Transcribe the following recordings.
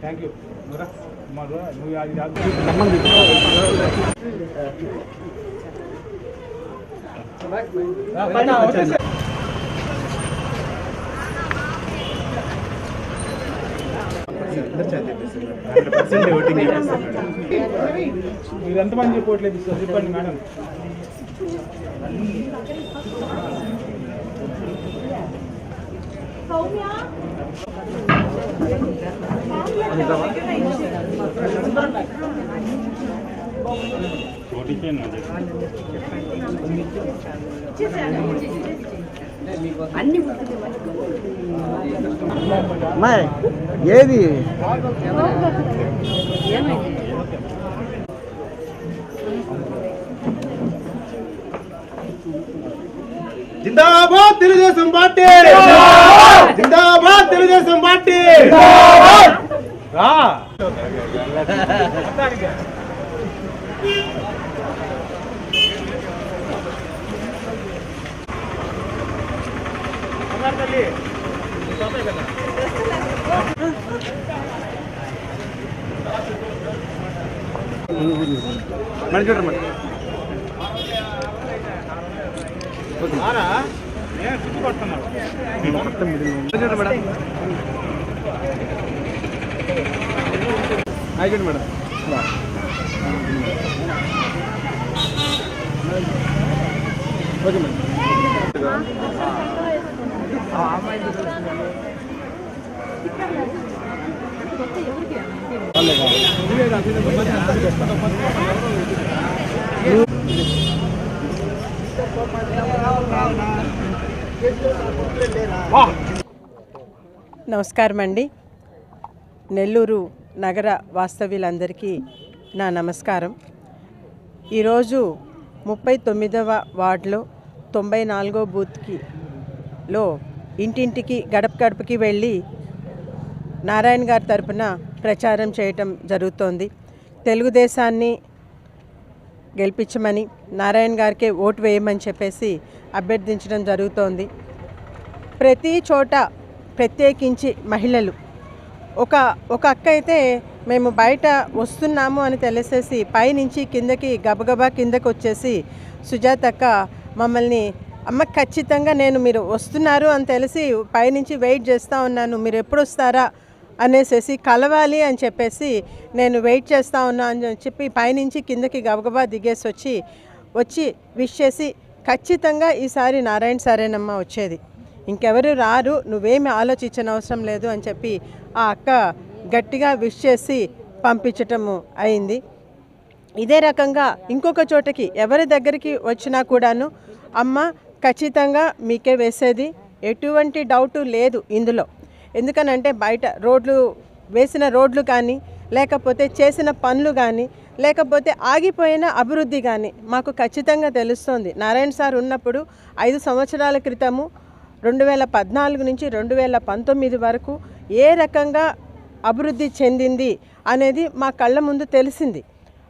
Thank you నువ్వు మీరు ఎంతమంది చెప్పట్లేదు చెప్పండి మేడం. అమ్మాయి ఏది? జిందాబాద్ తెలుగుదేశం పార్టీ జిందాబాద్ తెలుగుదేశం పార్టీ రా మరి చూడండి మరి ఆరా నేను అయిపోయింది మేడం. Madam okay madam. నమస్కారం అండి నెల్లూరు నగర వాస్తవ్యులందరికీ నా నమస్కారం. ఈరోజు ముప్పై తొమ్మిదవ వార్డులో తొంభై నాలుగో బూత్కి లో ఇంటింటికి గడప గడపకి వెళ్ళి నారాయణ గారి తరపున ప్రచారం చేయటం జరుగుతోంది. తెలుగుదేశాన్ని గెలిపించమని నారాయణ గారికే ఓటు వేయమని చెప్పేసి అభ్యర్థించడం జరుగుతోంది. ప్రతి చోట ప్రత్యేకించి మహిళలు ఒక ఒక అక్క అయితే మేము బయట వస్తున్నాము అని తెలిసేసి పైనుంచి కిందకి గబగబా కిందకి వచ్చేసి సుజాత అక్క మమ్మల్ని అమ్మ ఖచ్చితంగా నేను మీరు వస్తున్నారు అని తెలిసి పైనుంచి వెయిట్ చేస్తూ ఉన్నాను. మీరు ఎప్పుడు వస్తారా అనేసేసి కలవాలి అని చెప్పేసి నేను వెయిట్ చేస్తూ ఉన్నా అని చెప్పి పైనుంచి కిందకి గబగబా దిగేసి వచ్చి వచ్చి విష్ చేసి ఖచ్చితంగా ఈసారి నారాయణ సరేనమ్మ వచ్చేది. ఇంకెవరు రారు నువ్వేమి ఆలోచించిన అవసరం లేదు అని చెప్పి ఆ అక్క గట్టిగా విష్ చేసి పంపించటము అయింది. ఇదే రకంగా ఇంకొక చోటకి ఎవరి దగ్గరికి వచ్చినా కూడాను అమ్మ ఖచ్చితంగా మీకే వేసేది ఎటువంటి డౌటు లేదు ఇందులో. ఎందుకనంటే బయట రోడ్లు వేసిన రోడ్లు కానీ లేకపోతే చేసిన పనులు కానీ లేకపోతే ఆగిపోయిన అభివృద్ధి కానీ మాకు ఖచ్చితంగా తెలుస్తుంది. నారాయణ సార్ ఉన్నప్పుడు ఐదు సంవత్సరాల క్రితము రెండు వేల పద్నాలుగు నుంచి రెండు వేల పంతొమ్మిది వరకు ఏ రకంగా అభివృద్ధి చెందింది అనేది మా కళ్ళ ముందు తెలిసింది.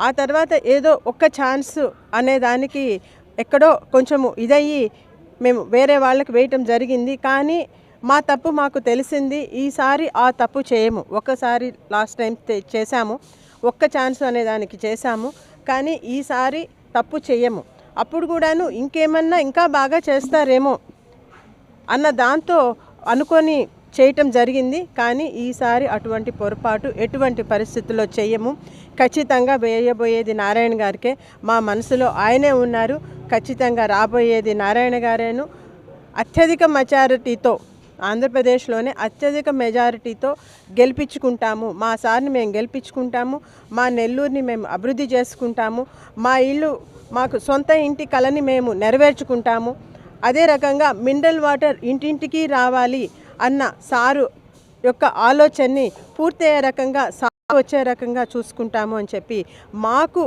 ఆ తర్వాత ఏదో ఒక్క ఛాన్స్ అనే దానికి ఎక్కడో కొంచెము ఇదయ్యి మేము వేరే వాళ్ళకి వేయటం జరిగింది. కానీ మా తప్పు మాకు తెలిసింది. ఈసారి ఆ తప్పు చేయము. ఒక్కసారి లాస్ట్ టైం చేశాము. ఒక్క ఛాన్స్ అనే దానికి చేశాము. కానీ ఈసారి తప్పు చేయము అప్పుడు కూడాను ఇంకేమన్నా ఇంకా బాగా చేస్తారేమో అన్న దాంతో అనుకొని చేయటం జరిగింది. కానీ ఈసారి అటువంటి పొరపాటు ఎటువంటి పరిస్థితుల్లో చేయము. ఖచ్చితంగా వేయబోయేది నారాయణ గారికే. మా మనసులో ఆయనే ఉన్నారు. ఖచ్చితంగా రాబోయేది నారాయణ గారేను. అత్యధిక మెజారిటీతో ఆంధ్రప్రదేశ్లోనే అత్యధిక మెజారిటీతో గెలిపించుకుంటాము. మా సార్ని మేము గెలిపించుకుంటాము. మా నెల్లూరుని మేము అభివృద్ధి చేసుకుంటాము. మా ఇల్లు మాకు సొంత ఇంటి కళని మేము నెరవేర్చుకుంటాము. అదే రకంగా మినరల్ వాటర్ ఇంటింటికి రావాలి అన్న సారు యొక్క ఆలోచనని పూర్తయ్యే రకంగా సారు వచ్చే రకంగా చూసుకుంటాము అని చెప్పి మాకు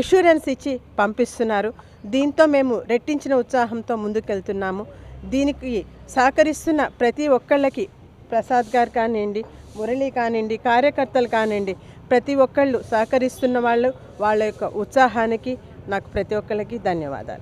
ఎష్యూరెన్స్ ఇచ్చి పంపిస్తున్నారు. దీంతో మేము రెట్టించిన ఉత్సాహంతో ముందుకెళ్తున్నాము. దీనికి సహకరిస్తున్న ప్రతి ఒక్కళ్ళకి ప్రసాద్ గారు కానివ్వండి మురళి కానివ్వండి కార్యకర్తలు కానివ్వండి ప్రతి ఒక్కళ్ళు సహకరిస్తున్న వాళ్ళు వాళ్ళ యొక్క ఉత్సాహానికి నాకు ప్రతి ఒక్కళ్ళకి ధన్యవాదాలు.